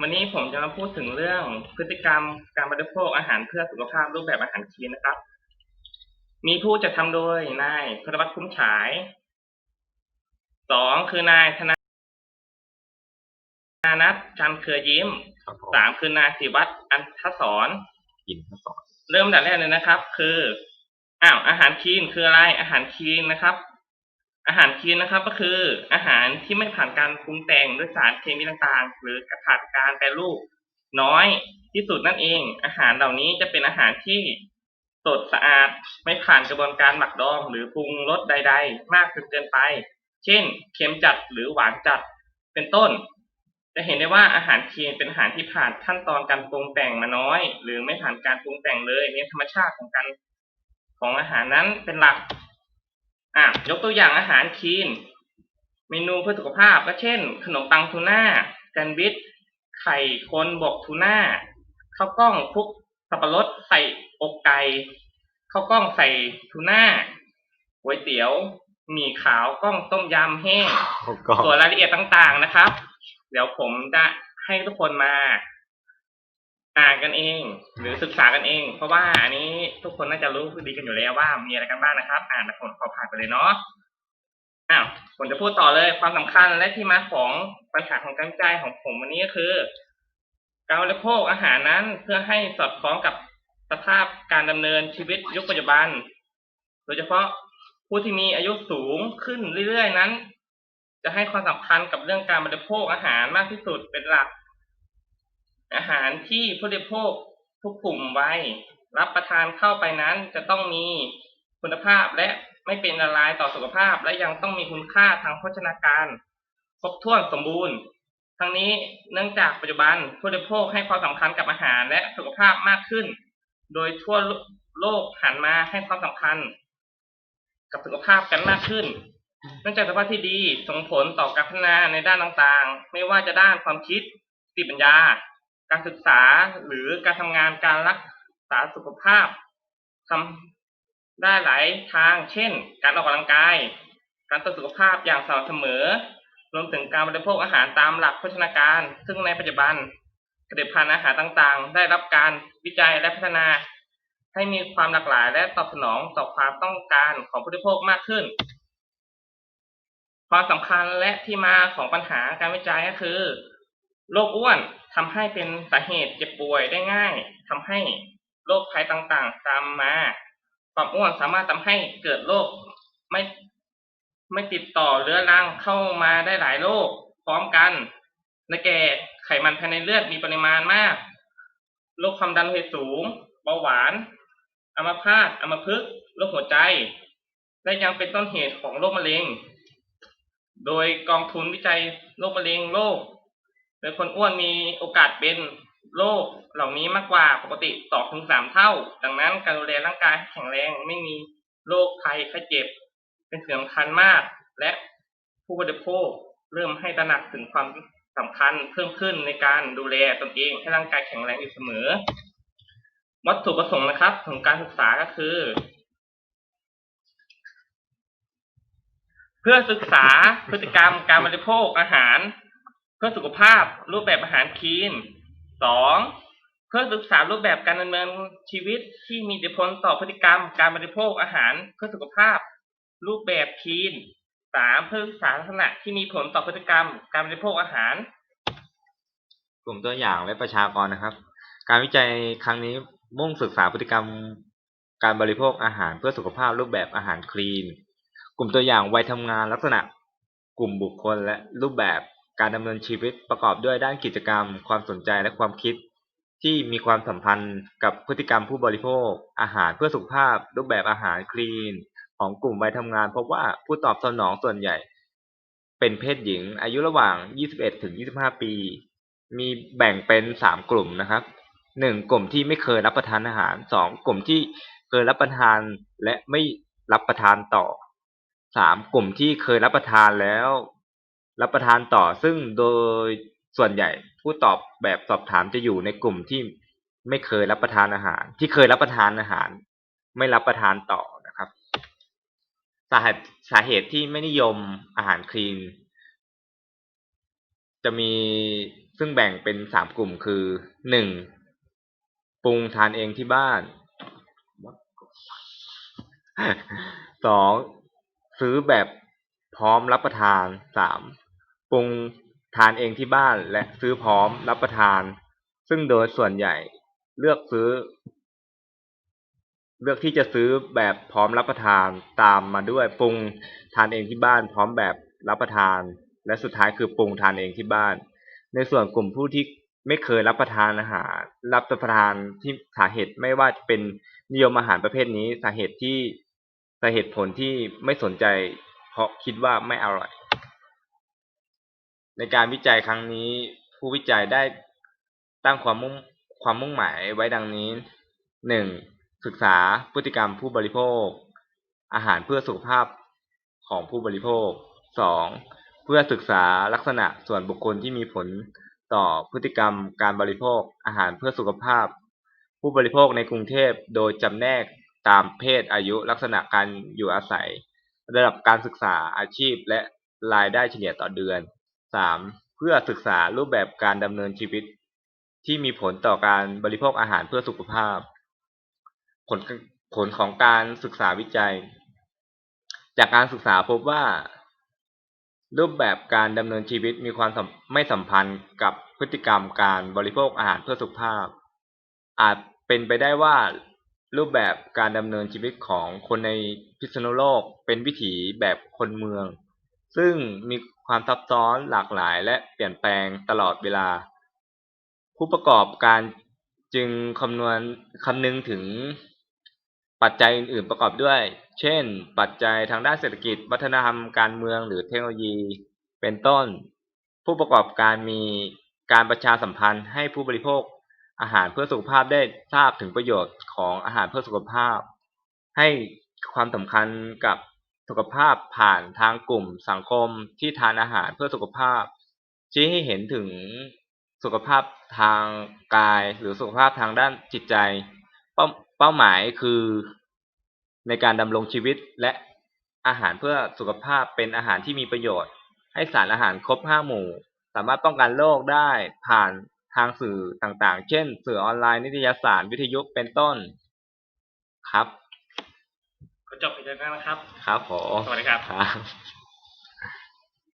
วันนี้ผมจะมาพูดถึงเรื่องพฤติกรรมการบริโภคอาหารเพื่อสุขภาพรูปแบบอาหารคลีนนะครับ มีผู้จัดทำโดยนายพลวัตคุ้มฉายสองคือนายธนานัทจันทร์เครือยิ้มครับผมสามคือนายศิวัตรอันทศรกินข้าวสอนเริ่มอันดับแรกเลยนะครับ คืออ้าวอาหารคลีนคืออะไรอาหารคลีนนะครับ อาหารคลีนนะครับก็คืออาหารที่ไม่ผ่านการปรุงแต่งด้วยสารเคมีต่างๆ หรือขาดการแปรรูปน้อยที่สุดนั่นเอง อาหารเหล่านี้จะเป็นอาหารที่สดสะอาดไม่ผ่านกระบวนการหมักดอง หรือปรุงรสใด ๆ มากจนเกินไป เช่น เค็มจัดหรือหวานจัดเป็นต้น จะเห็นได้ว่าอาหารคลีนเป็นอาหารที่ผ่านขั้นตอนการปรุงแต่งมาน้อย หรือไม่ผ่านการปรุงแต่งเลยเน้นธรรมชาติของการของอาหารนั้นเป็นหลัก อะยกตัวอย่างอาหารคลีน เมนูเพื่อสุขภาพก็เช่น ขนมปังทูน่าแซนด์วิช ไข่คนบวกทูน่าข้าวกล้องคลุกสับปะรดใส่อกไก่ข้าวกล้องใส่ทูน่าก๋วยเตี๋ยวหมี่ขาวกล้องต้มยำแห้งก็ส่วนรายละเอียดต่างๆนะครับ เดี๋ยวผมจะให้ทุกคนมา อ่านกันเอง หรือศึกษากันเอง เพราะว่าอันนี้ทุกคนน่าจะรู้ดีกันอยู่แล้วว่ามีอะไรกันบ้างนะครับ อ่านแล้วผมขอผ่านไปเลยเนาะอ้าวผมจะพูดต่อเลยความสำคัญและที่มาของปัญหาของการวิจัยของผมวันนี้ก็คือ การบริโภคอาหารนั้นเพื่อให้สอดคล้องกับสภาพการดำเนินชีวิตยุคปัจจุบัน โดยเฉพาะผู้ที่มีอายุสูงขึ้นเรื่อยๆนั้น จะให้ความสำคัญกับเรื่องการบริโภคอาหารมากที่สุดเป็นหลัก อาหารที่ผู้บริโภคทุกกลุ่มไวัยรับประทานเข้าไปนั้นจะต้องมีคุณภาพและไม่เป็นอันตรายต่อสุขภาพ และยังต้องมีคุณค่าทางโภชนาการครบถ้วนสมบูรณ์ ทั้งนี้เนื่องจากปัจจุบันผู้บริโภคให้ความสำคัญกับอาหารและสุขภาพมากขึ้น โดยทั่วโลกหันมาให้ความสำคัญ กับสุขภาพกันมากขึ้น เนื่องจากสภาพที่ดีส่งผลต่อการพัฒนาในด้านต่างๆ ไม่ว่าจะด้านความคิดสติปัญญา การศึกษาหรือการทำงานการรักษาสุขภาพทำได้หลายทาง เช่น การออกกำลังกาย การตรวจสุขภาพอย่างสม่ำเสมอ รวมถึงการบริโภคอาหารตามหลักโภชนาการ ซึ่งในปัจจุบันผลิตภัณฑ์อาหารต่างๆ ได้รับการวิจัยและพัฒนา ให้มีความหลากหลายและตอบสนองต่อความต้องการของผู้บริโภคมากขึ้น ความสำคัญและที่มาของปัญหาการวิจัยก็คือ โรคอ้วนทำให้เป็นสาเหตุเจ็บป่วยได้ง่ายทำให้โรคภัยต่างๆ ตามมา ความอ้วนสามารถทำให้เกิดโรคไม่ไม่ติดต่อเรื้อรังเข้ามาได้หลายโรคพร้อมกันในแก่ไขมันภายในเลือดมีปริมาณมาก โรคความดันโลหิตสูง เบาหวาน อัมพาต อัมพฤกษ์ โรคหัวใจ และยังเป็นต้นเหตุของโรคมะเร็ง โดยกองทุนวิจัยโรคมะเร็งโรค โดยคนอ้วนมีโอกาสเป็นโรคเหล่านี้มากกว่าปกติสองถึงสามเท่า ดังนั้นการดูแลร่างกายให้แข็งแรงไม่มีโรคภัยไข้เจ็บ เป็นสิ่งสำคัญมาก และผู้บริโภคเริ่มให้ตระหนักถึงความสำคัญเพิ่มขึ้นในการดูแลตนเองให้ร่างกายแข็งแรงอยู่เสมอ วัตถุประสงค์นะครับ ของการศึกษาก็คือ เพื่อศึกษาพฤติกรรมการบริโภคอาหาร พื่อสุขภาพรูปแบบอาหารคลีนสองเพื่อศึกษารูปแบบการดำเนินชีวิตที่มีอิทธิพลต่อพฤติกรรม การบริโภคอาหาร เพื่อสุขภาพ รูปแบบคลีนสามเพื่อศึกษาลักษณะที่มีผลต่อพฤติกรรม การบริโภคอาหาร กลุ่มตัวอย่างและประชากรนะครับ การวิจัยครั้งนี้มุ่งศึกษาพฤติกรรม การบริโภคอาหารเพื่อสุขภาพรูปแบบอาหารคลีน กลุ่มตัวอย่างวัยทำงานลักษณะ กลุ่มบุคคลและรูปแบบ การดำเนินชีวิตประกอบด้วยด้านกิจกรรม ความสนใจและความคิด ที่มีความสัมพันธ์กับพฤติกรรมผู้บริโภค อาหารเพื่อสุขภาพ รูปแบบอาหารคลีน ของกลุ่มวัยทำงาน พบว่าผู้ตอบสนองส่วนใหญ่ เป็นเพศหญิง อายุระหว่าง 21 ถึง 25 ปี มีแบ่งเป็นสามกลุ่มนะครับหนึ่งกลุ่มที่ไม่เคยรับประทานอาหารสองกลุ่มที่เคยรับประทานและไม่รับประทานต่อสามกลุ่มที่เคยรับประทานแล้ว รับประทานต่อ ซึ่งโดยส่วนใหญ่ผู้ตอบแบบสอบถามจะอยู่ในกลุ่มที่ไม่เคยรับประทานอาหาร ที่เคยรับประทานอาหาร ไม่รับประทานต่อนะครับ สาเหตุสาเหตุที่ไม่นิยมอาหารคลีน จะมีซึ่งแบ่งเป็นสามกลุ่มคือหนึ่งปรุงทานเองที่บ้านสองซื้อแบบพร้อมรับประทานสาม รุงทานเองที่บ้านและซื้อพร้อมรับประทาน ซึ่งโดยส่วนใหญ่เลือกซื้อ เลือกที่จะซื้อแบบพร้อมรับประทานตามมาด้วยปรุงทานเองที่บ้าน พร้อมแบบรับประทาน และสุดท้ายคือปรุงทานเองที่บ้าน ในส่วนกลุ่มผู้ที่ไม่เคยรับประทานอาหาร รับประทานที่สาเหตุไม่ว่าจะเป็นนิยมอาหารประเภทนี้สาเหตุที่สาเหตุผลที่ไม่สนใจ เพราะคิดว่าไม่อร่อย ในการวิจัยครั้งนี้ ผู้วิจัยได้ตั้งความมุ่งความมุ่งหมายไว้ดังนี้หนึ่งศึกษาพฤติกรรมผู้บริโภค อาหารเพื่อสุขภาพของผู้บริโภคสองเพื่อศึกษาลักษณะส่วนบุคคลที่มีผลต่อพฤติกรรมการบริโภค อาหารเพื่อสุขภาพ ผู้บริโภคในกรุงเทพโดยจำแนกตามเพศอายุลักษณะการอยู่อาศัย ระดับการศึกษาอาชีพและรายได้เฉลี่ยต่อเดือน 3. เพื่อศึกษารูปแบบการดำเนินชีวิต ที่มีผลต่อการบริโภคอาหารเพื่อสุขภาพ ผลผลของการศึกษาวิจัย จากการศึกษาพบว่า รูปแบบการดำเนินชีวิตมีความมไม่สัมพันธ์กับพฤติกรรมการบริโภคอาหารเพื่อสุขภาพ อาจเป็นไปได้ว่ารูปแบบการดำเนินชีวิตของคนในพิษณุโลกเป็นวิถีแบบคนเมือง ซึ่งมีความซับซ้อนหลากหลายและเปลี่ยนแปลงตลอดเวลา ผู้ประกอบการจึงคำนวณคำนึงถึงปัจจัยอื่นๆประกอบด้วย เช่น ปัจจัยทางด้านเศรษฐกิจ วัฒนธรรม การเมือง หรือเทคโนโลยี เป็นต้น ผู้ประกอบการมีการประชาสัมพันธ์ให้ผู้บริโภคอาหารเพื่อสุขภาพได้ทราบถึงประโยชน์ของอาหารเพื่อสุขภาพ ให้ความสำคัญกับ สุขภาพผ่านทางกลุ่มสังคมที่ทานอาหารเพื่อสุขภาพ ชี้ให้เห็นถึงสุขภาพทางกายหรือสุขภาพทางด้านจิตใจ เป้าเป้าหมายคือ ในการดำรงชีวิตและอาหารเพื่อสุขภาพเป็นอาหารที่มีประโยชน์ ให้สารอาหารครบห้าหมู่ สามารถป้องกันโรคได้ผ่านทางสื่อต่างๆ เช่น สื่อออนไลน์นิตยสารวิทยุเป็นต้นครับ ก็จบไปแล้วนะครับ ครับผม สวัสดีครับ ครับ